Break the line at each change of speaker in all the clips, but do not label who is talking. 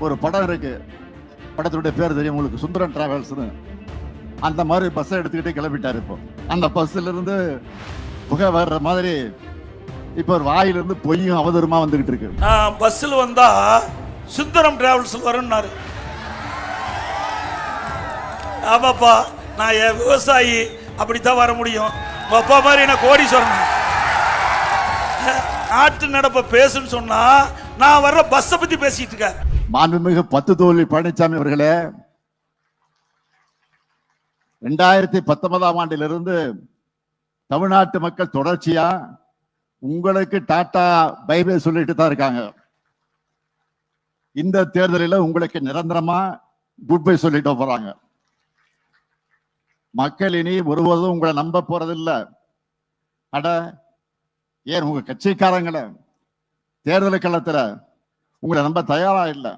ஒரு படம் இருக்கு. படத்துடைய பேர் தெரியும். உங்களுக்கு சுந்தரம் டிராவல்ஸ்னு. அந்த மாதிரி பஸ்ஸை எடுத்துக்கிட்டே கிளம்பிட்டார் இப்போ. அந்த பஸ்ல இருந்து புகை வர்ற மாதிரி இப்போ ஒரு வாயிலிருந்து பொய்யும் அவதூறுமா வந்துகிட்டு இருக்கு.
நான் பஸ்ஸில் வந்தா சுந்தரம் டிராவல்ஸ் வரும்னாரு. ஆமாப்பா நான் என் விவசாயி. அப்படித்தான் வர முடியும். அப்பா மாதிரி என்ன கோடீஸ்வரன்? நாட்டு நடப்பை பேசுன்னு சொன்னா நான் வர்ற பஸ்ஸை பத்தி பேசிட்டு இருக்கேன்.
மாண்புமிகு பத்து தோல்வி பழனிசாமி அவர்களே ரெண்டாயிரத்தி பத்தொன்பதாம் ஆண்டிலிருந்து தமிழ்நாட்டு மக்கள் தொடர்ச்சியா உங்களுக்கு டாடா பைபே சொல்லிட்டு தான் இருக்காங்க. இந்த தேர்தலில் உங்களுக்கு நிரந்தரமா குட் பை சொல்லிட்டு போறாங்க. மக்கள் இனி ஒருபோதும் உங்களை நம்ப போறதில்லை. அட ஏன் உங்க கட்சிக்காரங்களை தேர்தல் களத்துல உங்களை நம்ப தயாரா இல்லை.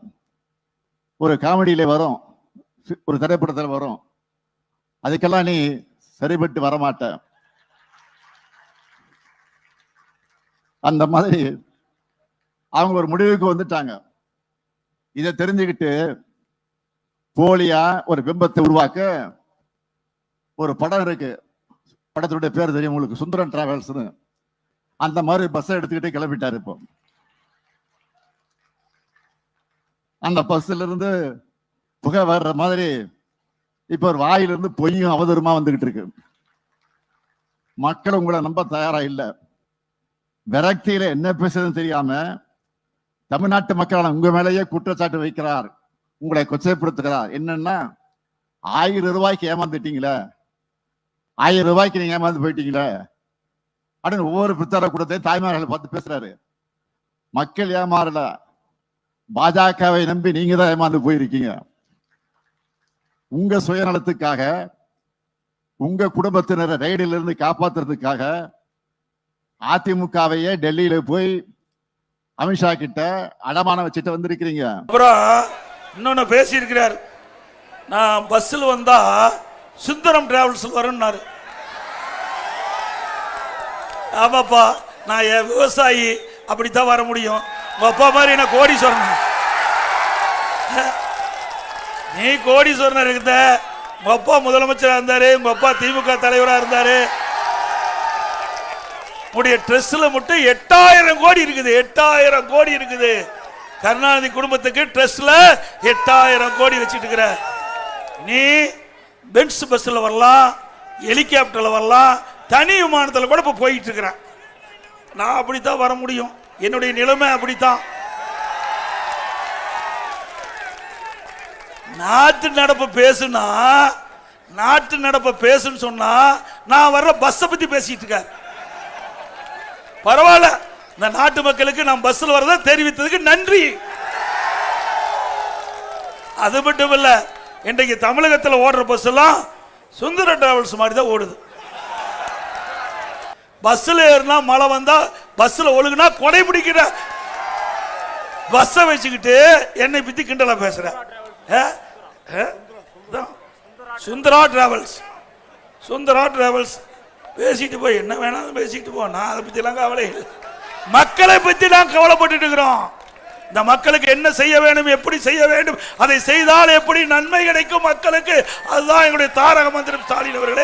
ஒரு காமெடியில வரும். ஒரு திரைப்படத்தில் வரும். அதுக்கெல்லாம் நீ சரிபட்டு வரமாட்ட. அந்த மாதிரி அவங்க ஒரு முடிவுக்கு வந்துட்டாங்க. இதை தெரிஞ்சுக்கிட்டு போலியா ஒரு பிம்பத்தை உருவாக்க ஒரு படம் இருக்கு. படத்தினுடைய பேர் தெரியும் உங்களுக்கு. சுந்தரன் டிராவல்ஸ்னு அந்த மாதிரி பஸ்ஸை எடுத்துக்கிட்டே கிளம்பிட்டாரு இப்போ. அந்த பஸ்ல இருந்து புகை வர்ற மாதிரி இப்ப ஒரு வாயிலிருந்து பொய்யும் அவதூறுமா வந்துகிட்டு இருக்கு. மக்கள் உங்களை நம்ப தயாரா இல்லை. விரக்தியில என்ன பேசுறதுன்னு தெரியாம தமிழ்நாட்டு மக்களான உங்க மேலேயே குற்றச்சாட்டு வைக்கிறார். உங்களை கொச்சைப்படுத்துகிறார். என்னன்னா ஆயிரம் ரூபாய்க்கு ஏமாந்துட்டீங்களே? ஆயிரம் ரூபாய்க்கு நீங்க ஏமாந்து போயிட்டீங்களே? அப்படின்னு ஒவ்வொரு பிரச்சார கூட்டத்தையும் தாய்மார்களை பார்த்து பேசுறாரு. மக்கள் ஏமாறல. பாஜகவை நம்பி நீங்க தான் ஏமாந்து போயிருக்கீங்க. உங்க சுயநலத்துக்காக உங்க குடும்பத்தினரை ரைடில் இருந்து காப்பாத்துறதுக்காக அதிமுகவையே டெல்லியில போய் அமித்ஷா கிட்ட அடமானம் வச்சுட்டு வந்திருக்கிறீங்க.
அப்புறம் இன்னொன்னு பேசியிருக்கிறார். நான் பஸ்ஸில் வந்தா சுந்தரம் டிராவல்ஸ் வரும்னாரு. ஆமாப்பா நான் என் விவசாயி அப்படித்தான் வர முடியும். உங்க அப்பா மாதிரி என்ன கோடீஸ்வரன் நீ கோடீஸ்வரனர் இருந்த உங்க அப்பா முதலமைச்சரா இருந்தாரு உங்க அப்பா திமுக தலைவரா இருந்தாரு. உடைய ட்ரெஸ்ல மட்டும் எட்டாயிரம் கோடி இருக்குது எட்டாயிரம் கோடி இருக்குது. கருணாநிதி குடும்பத்துக்கு ட்ரெஸ்ல எட்டாயிரம் கோடி வச்சுட்டு இருக்கிற. நீ பென்ஸ் பஸ்ல வரலாம் ஹெலிகாப்டர்ல வரலாம் தனி விமானத்தில் கூட இப்போ போயிட்டு இருக்கிறேன் நான் அப்படித்தான் வர முடியும். என்னுடைய நிலைமை அப்படித்தான். நாட்டு நடப்பு பேசுனா நாட்டு நடப்ப பேசுன்னு சொன்னா நான் வர்ற பஸ்ஸை பத்தி பேசிட்டு இருக்கேன். பரவாயில்ல. இந்த நாட்டு மக்களுக்கு நான் பஸ்ல வரத தெரிவித்ததுக்கு நன்றி. அது மட்டும் இல்ல இன்றைக்கு தமிழகத்தில் ஓடுற பஸ் எல்லாம் சுந்தர டிராவல்ஸ் மாதிரி தான் ஓடுது. பஸ்ல ஏறினா மழை வந்தா பஸ்ல ஒழுகுனா கொடை பிடிக்கிற. பஸ்ஸை வச்சுக்கிட்டு என்னை பத்தி கிண்டலா பேசுற. சுந்தரா டிராவல்ஸ். சுந்தரா டிராவல்ஸ். பேசிட்டு போய் என்ன வேணாலும் பேசிட்டு போ. நான் அதை பற்றிலாம் கவலை இல்லை. மக்களை பத்தி நான் கவலைப்பட்டுட்டு இருக்கிறோம். இந்த மக்களுக்கு என்ன செய்ய வேண்டும் எப்படி செய்ய வேண்டும் அதை செய்தால் எப்படி நன்மை கிடைக்கும் மக்களுக்கு? அதுதான் எங்களுடைய தாரக மந்திரம் ஸ்டாலின் அவர்கள்.